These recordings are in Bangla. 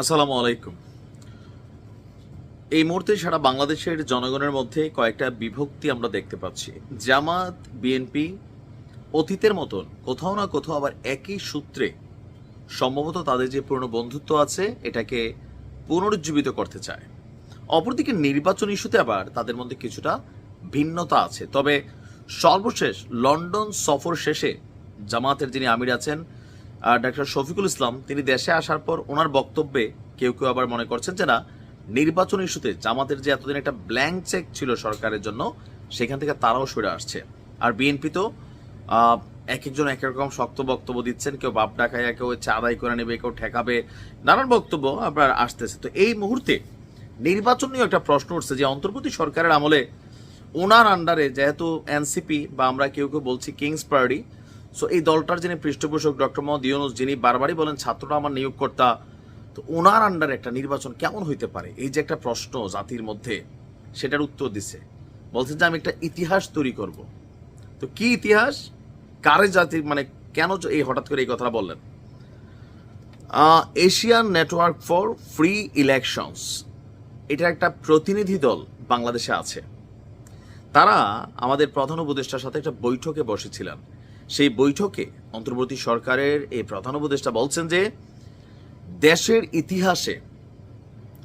আসসালামু আলাইকুম। এই মুহূর্তে সারা বাংলাদেশের জনগণের মধ্যে কয়েকটা বিভক্তি আমরা দেখতে পাচ্ছি। জামাত, বিএনপি, অতীতের মতন কোথাও না কোথাও আবার একই সূত্রে সম্ভবত তাদের যে পুরনো বন্ধুত্ব আছে, এটাকে পুনরুজ্জীবিত করতে চায়। অপরদিকে নির্বাচন ইস্যুতে আবার তাদের মধ্যে কিছুটা ভিন্নতা আছে। তবে সর্বশেষ লন্ডন সফর শেষে জামাতের যিনি আমির আছেন ডাক্তার শফিকুল ইসলাম, তিনি দেশে আসার পর ওনার বক্তব্যে কেউ কেউ আবার মনে করছেন যে না, নির্বাচন ইস্যুতে জামাতের যে এতদিন একটা ব্ল্যাঙ্ক চেক ছিল সরকারের জন্য, সেখান থেকে তারাও সরে আসছে। আর বিএনপি তো এক একজন এক রকম শক্ত বক্তব্য দিচ্ছেন, কেউ বাপ ডাকাইয়া, কেউ আদায় করে নেবে, কেউ ঠেকাবে, নানান বক্তব্য আপনার আসতেছে। তো এই মুহূর্তে নির্বাচন নিয়ে একটা প্রশ্ন উঠছে যে অন্তর্বর্তী সরকারের আমলে ওনার আন্ডারে যেহেতু এনসিপি বা আমরা কেউ কেউ বলছি কিংস পার্টি সো এই দলটার যিনি পৃষ্ঠপোষক ডক্টর মোহাম্মদ ইউনুস, যিনি বারবারই বলেন ছাত্ররা আমার নিয়োগকর্তা, তো ওনার আন্ডারে একটা নির্বাচন কেমন হইতে পারে? এই যে একটা প্রশ্ন জাতির মধ্যে, সেটার উত্তর দিছে। বলছে যে, আমি একটা ইতিহাস তৈরি করব। তো কি ইতিহাস? কারে জাতির মানে কেন এই হঠাৎ করে এই কথাটা বললেন? Asian network for free elections, এটা একটা প্রতিনিধি দল বাংলাদেশে আছে। তারা আমাদের প্রধান উপদেষ্টার সাথে একটা বৈঠকে বসেছিলেন। সেই বৈঠকে অন্তর্বর্তী সরকারের এই প্রধান উপদেষ্টা বলছেন যে, দেশের ইতিহাসে,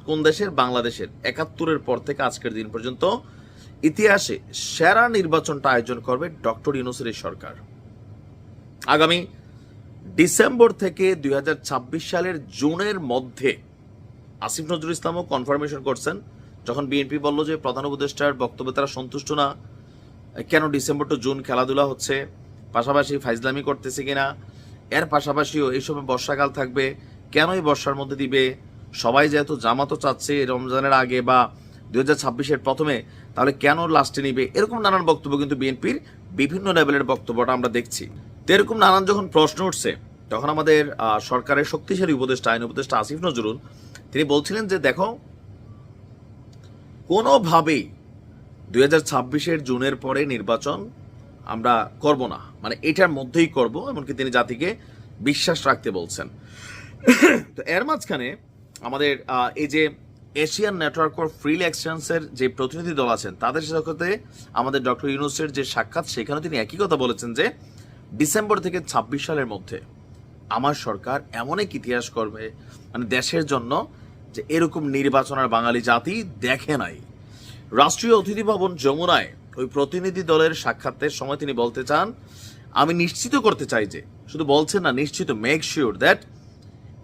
কোন দেশের? বাংলাদেশের। একাত্তরের পর থেকে আজকের দিন পর্যন্ত ইতিহাসে সেরা নির্বাচনটা আয়োজন করবে ডক্টর ইউনুসের সরকার। আগামী ডিসেম্বর থেকে দুই হাজার ছাব্বিশ সালের জুনের মধ্যে আসিফ নজরুল ইসলামও কনফার্মেশন করছেন। যখন বিএনপি বলল যে প্রধান উপদেষ্টার বক্তব্যে তারা সন্তুষ্ট না, কেন ডিসেম্বর টু জুন খেলাধুলা হচ্ছে? পাশাপাশি ফাইজলামি করতেছে কিনা? এর পাশাপাশিও এই সময় বর্ষাকাল থাকবে। কেনই বর্ষার মধ্যে দিবে? সবাই যেহেতু জামাতও চাচ্ছে রমজানের আগে বা দুই হাজার ছাব্বিশের প্রথমে, তাহলে কেন লাস্টে নিবে? এরকম নানান বক্তব্য কিন্তু বিএনপির বিভিন্ন লেভেলের বক্তব্যটা আমরা দেখছি। তো এরকম নানান যখন প্রশ্ন উঠছে, তখন আমাদের সরকারের শক্তিশালী উপদেষ্টা, আইন উপদেষ্টা আসিফ নজরুল, তিনি বলছিলেন যে, দেখো, কোনোভাবেই দুই হাজার ছাব্বিশের জুনের পরে নির্বাচন আমরা করব না। মানে এটার মধ্যেই করব, এমনকি তিনি জাতিকে বিশ্বাস রাখতে বলছেন। তো এর মাঝখানে আমাদের এই যে এশিয়ান নেটওয়ার্ক ফর ফ্রি এক্সচেঞ্জের যে প্রতিনিধি দল আছেন, তাদের সাথে আমাদের ডক্টর ইউনুসের যে সাক্ষাৎ সেখানে তিনি একই কথা বলেছেন যে ডিসেম্বর থেকে ছাব্বিশ সালের মধ্যে আমার সরকার এমন এক ইতিহাস করবে মানে দেশের জন্য যে এরকম নির্বাচন আর বাঙালি জাতি দেখে নাই। রাষ্ট্রীয় অতিথি ভবন যমুনায় ওই প্রতিনিধি দলের সাক্ষাতের সময় তিনি বলতে চান, আমি নিশ্চিত করতে চাই যে, শুধু বলছেন না, নিশ্চিত মেক শিওর দ্যাট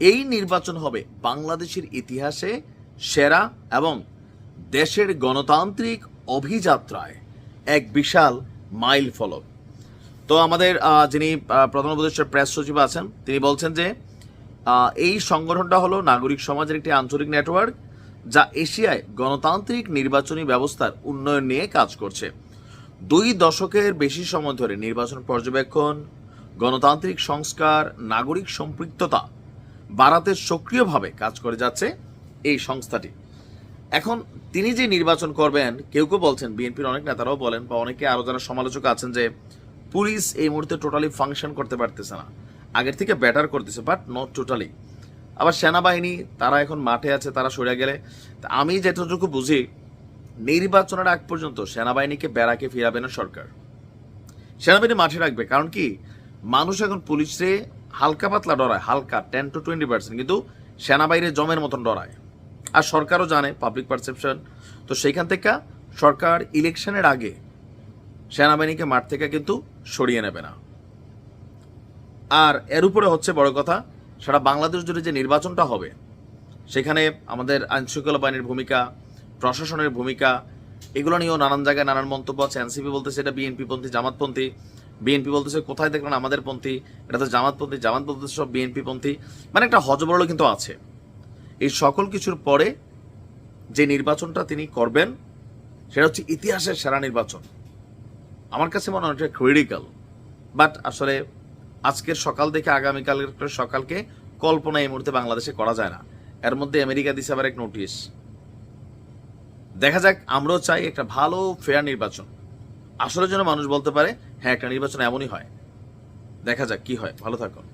এই নির্বাচন হবে বাংলাদেশের ইতিহাসে সেরা এবং দেশের গণতান্ত্রিক অভিযাত্রায় এক বিশাল মাইল ফলক। তো আমাদের যিনি প্রধান উপদেষ্টার প্রেস সচিব আছেন, তিনি বলছেন যে এই সংগঠনটা হলো নাগরিক সমাজের একটি আঞ্চলিক নেটওয়ার্ক যা এশিয়ায় গণতান্ত্রিক নির্বাচনী ব্যবস্থার উন্নয়ন নিয়ে কাজ করছে। দুই দশকের বেশি সময় ধরে নির্বাচন পর্যবেক্ষণ, গণতান্ত্রিক সংস্কার, নাগরিক সম্পৃক্ততা বাড়াতে সক্রিয়ভাবে কাজ করে যাচ্ছে এই সংস্থাটি। এখন তিনি যে নির্বাচন করবেন, কেউ কেউ বলছেন, বিএনপির অনেক নেতারাও বলেন বা অনেকে আরও যারা সমালোচক আছেন যে পুলিশ এই মুহূর্তে টোটালি ফাংশন করতে পারতেছে না। আগের থেকে ব্যাটার করতেছে বাট নট টোটালি আবার সেনাবাহিনী, তারা এখন মাঠে আছে, তারা সরে গেলে। আমি যেটুকু বুঝি নির্বাচনের আগ পর্যন্ত সেনাবাহিনীকে বেড়াকে ফিরাবে না সরকার। সেনাবাহিনী মাঠে রাখবে, কারণ কি? মানুষ এখন পুলিশে হালকা পাতলা ডরায়, হালকা টেন টু টোয়েন্টি পার্সেন্ট কিন্তু সেনাবাহিনী জমের মতন ডরায়। আর সরকারও জানে পাবলিক পারসেপশন তো সেইখান থেকে সরকার ইলেকশনের আগে সেনাবাহিনীকে মাঠ থেকে কিন্তু সরিয়ে নেবে না। আর এর উপরে হচ্ছে বড় কথা, সারা বাংলাদেশ জুড়ে যে নির্বাচনটা হবে, সেখানে আমাদের আইনশৃঙ্খলা বাহিনীর ভূমিকা প্রশাসনের ভূমিকা, এগুলো নিয়েও নানান জায়গায় নানান মন্তব্য আছে। এনসিপি বলতেছে এটা বিএনপি পন্থী জামাতপন্থী। বিএনপি বলতেছে, কোথায় দেখলেন আমাদের পন্থী? এটা তো জামাতপন্থী, জামাত বলতেছে সব বিএনপি পন্থী মানে একটা হজবরল কিন্তু আছে। এই সকল কিছুর পরে যে নির্বাচনটা তিনি করবেন, সেটা হচ্ছে ইতিহাসের সেরা নির্বাচন। আমার কাছে মনে হয় ক্রিটিক্যাল বাট আসলে আজকের সকাল দেখে আগামীকালের সকালকে কল্পনা এই মুহূর্তে বাংলাদেশে করা যায় না। এর মধ্যে আমেরিকা দিছে আবার এক নোটিশ দেখা যাক, আমরাও চাই একটা ভালো ফেয়ার নির্বাচন। আসলে যেন মানুষ বলতে পারে হ্যাঁ একটা নির্বাচন এমনই হয়। দেখা যাক কি হয়। ভালো থাকুন।